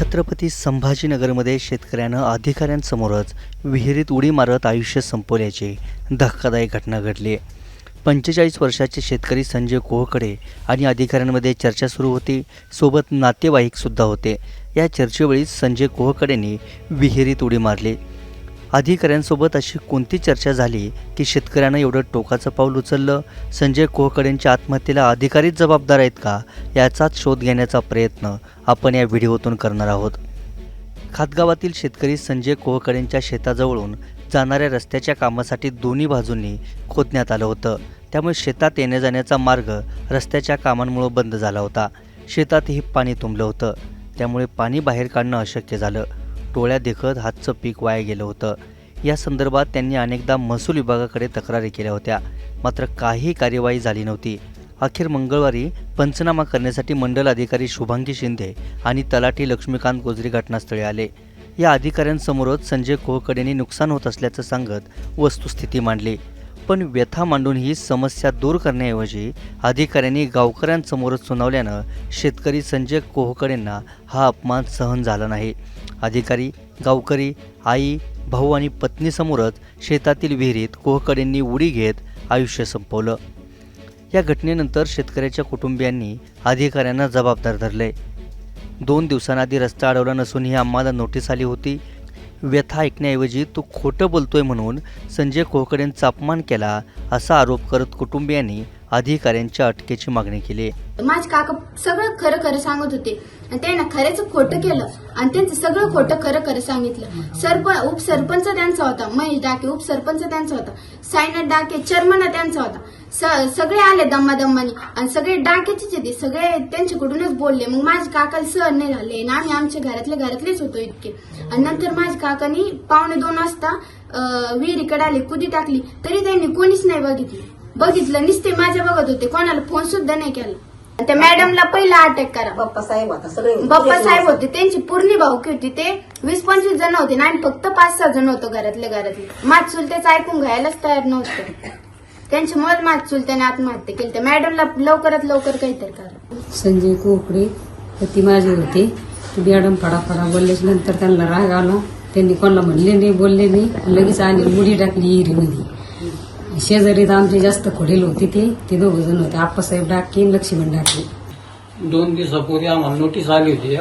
छत्रपती संभाजीनगरमध्ये शेतकऱ्यानं अधिकाऱ्यांसमोरच विहिरीत उडी मारत आयुष्य संपवल्याची धक्कादायक घटना घडली. पंचेचाळीस वर्षाचे शेतकरी संजय कोहकडे आणि अधिकाऱ्यांमध्ये चर्चा सुरू होती. सोबत नातेवाईकसुद्धा होते. या चर्चेवेळी संजय कोहकडेंनी विहिरीत उडी मारली. अधिकाऱ्यांसोबत अशी कोणती चर्चा झाली की शेतकऱ्यानं एवढं टोकाचं पाऊल उचललं? संजय कोहकडेंच्या आत्महत्येला अधिकारीच जबाबदार आहेत का? याचाच शोध घेण्याचा प्रयत्न आपण या व्हिडिओतून करणार आहोत. खातगावातील शेतकरी संजय कोहकडेंच्या शेताजवळून जाणाऱ्या रस्त्याच्या कामासाठी दोन्ही बाजूंनी खोदण्यात आलं होतं. त्यामुळे शेतात येण्या जाण्याचा मार्ग रस्त्याच्या कामांमुळं बंद झाला होता. शेतातही पाणी तुंबलं होतं. त्यामुळे पाणी बाहेर काढणं अशक्य झालं. टोळ्या देखत हातचं पीक वाया गेलं होतं. या संदर्भात त्यांनी अनेकदा महसूल विभागाकडे तक्रारी केल्या होत्या. मात्र काही कार्यवाही झाली नव्हती. अखेर मंगळवारी पंचनामा करण्यासाठी मंडल अधिकारी शुभांगी शिंदे आणि तलाठी लक्ष्मीकांत गोजरी घटनास्थळी आले. या अधिकाऱ्यांसमोरच संजय कोहकडेंनी नुकसान होत असल्याचं सांगत वस्तुस्थिती मांडली. पण व्यथा मांडून ही समस्या दूर करण्याऐवजी अधिकाऱ्यांनी गावकऱ्यांसमोरच सुनावल्यानं शेतकरी संजय कोहकडेंना हा अपमान सहन झाला नाही. अधिकारी गावकरी आई भाऊ आणि पत्नीसमोरच शेतातील विहिरीत कोहकडेंनी उडी घेत आयुष्य संपवलं. या घटनेनंतर शेतकऱ्याच्या कुटुंबियांनी अधिकाऱ्यांना जबाबदार धरले. दोन दिवसांआधी रस्ता अडवला नसून ही आम्हाला नोटीस आली होती. व्यथा ऐकण्याऐवजी तो खोटं बोलतोय म्हणून संजय कोहकडेंचा अपमान केला असा आरोप करत कुटुंबियांनी अधिकाऱ्यांच्या अटकेची मागणी केली. माझे काका सगळं खरं खरं सांगत होते. आणि त्यांना खऱ्याचं खोटं केलं आणि त्यांचं सगळं खोटं खरं खरं सांगितलं. सरपंच उपसरपंच त्यांचा होता महेश डाके उपसरपंच त्यांचा होता सायनाथ डाके चर्मना त्यांचा होता. सगळे आले दम्मा दम्मानी आणि सगळे डाकेचेच होते सगळे त्यांच्याकडूनच बोलले. मग माझ्या काकाला सहन नाही झाले. आणि आम्ही आमच्या घरातले घरातलेच होतो इतके. आणि नंतर माझ्या काकानी पावणे दोन वाजता विहिरीकडे आले कुदी टाकली. तरी त्यांनी कोणीच नाही बघितलं. बघितलं नुसते माझ्या बघत होते. कोणाला फोन सुद्धा नाही केला. त्या मॅडमला पहिला अटॅक करा. बाप्पा साहेब बाप्पा साहेब होते. त्यांची पूर्ण भाऊकी होती. ते वीस पंचवीस जण होते. ना आणि फक्त पाच सहा जण होतो घरातले घरातले. माझ चुलत्याचं ऐकून घ्यायलाच तयार नव्हतं. त्यांच्यामुळे माझ चुलत्याने आत्महत्या केली. त्या मॅडमला लवकरात लवकर काहीतरी करा. संजय कोकडे पती माझे होते. ते मॅडम फडाफडा बोलल्याच्या नंतर त्यांना राग आला. त्यांनी कोणाला म्हणले नाही बोलले नाही. लगेच आली मुडी टाकली हिरीमध्ये. शेजारी तर आमचे जास्त खोडेल होते ते. ते दोघ जण होते. आप्पासाहेब डाके आणि लक्ष्मण डाके. दोन दिवसापूर्वी आम्हाला नोटीस आली होती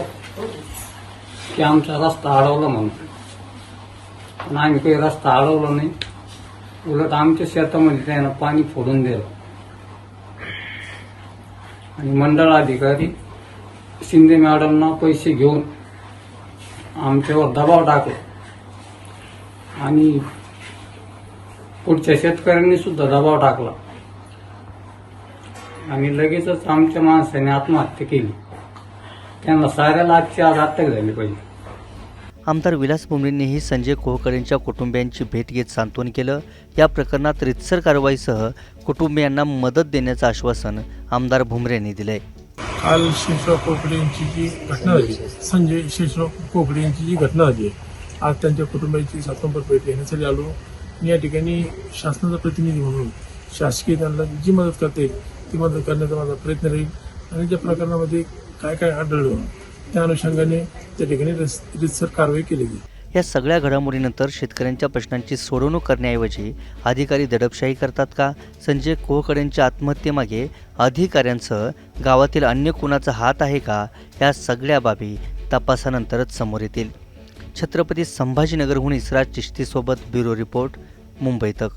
की आमचा रस्ता अडवला म्हणून. पण आम्ही काही रस्ता अडवला नाही. उलट आमच्या शेतामध्ये त्यानं पाणी फोडून दिलं. आणि मंडळ अधिकारी शिंदे मॅडमना पैसे घेऊन आमच्यावर दबाव टाकला. आणि पुढच्या शेतकऱ्यांनी सुद्धा दबाव टाकला. आणि लगेचच आमच्या माणसाने आत्महत्या केली. त्यांना साऱ्याला आजची आज हत्या झाली पाहिजे. आमदार विलास भुमरेंनीही संजय कोहकडेंच्या कुटुंबियांची भेट घेत सांत्वन केलं. या प्रकरणात रितसर कारवाईसह कुटुंबियांना मदत देण्याचं आश्वासन आमदार भुमरे यांनी दिलंय. काल शेषराव कोकडे यांची जी घटना झाली संजय शेषराव कोकडे यांची जी घटना झाली आज त्यांच्या कुटुंबाची सातंबर भेट घेण्यासाठी आलो. मी या ठिकाणी शासनाचा प्रतिनिधी म्हणून शासकीय त्यांना जी मदत करते ती मदत करण्याचा माझा प्रयत्न राहील. आणि ज्या प्रकरणामध्ये काय काय आढळलं? त्या अनुषंगाने त्या ठिकाणी रितसर कारवाई केली गेली. या सगळ्या घडामोडीनंतर शेतकऱ्यांच्या प्रश्नांची सोडवणूक करण्याऐवजी अधिकारी दडपशाही करतात का? संजय कोहकडेंच्या आत्महत्येमागे अधिकाऱ्यांसह गावातील अन्य कुणाचा हात आहे का? या सगळ्या बाबी तपासानंतरच समोर येतील. छत्रपती संभाजीनगरहून इसराज चिश्तीसोबत ब्युरो रिपोर्ट मुंबई तक.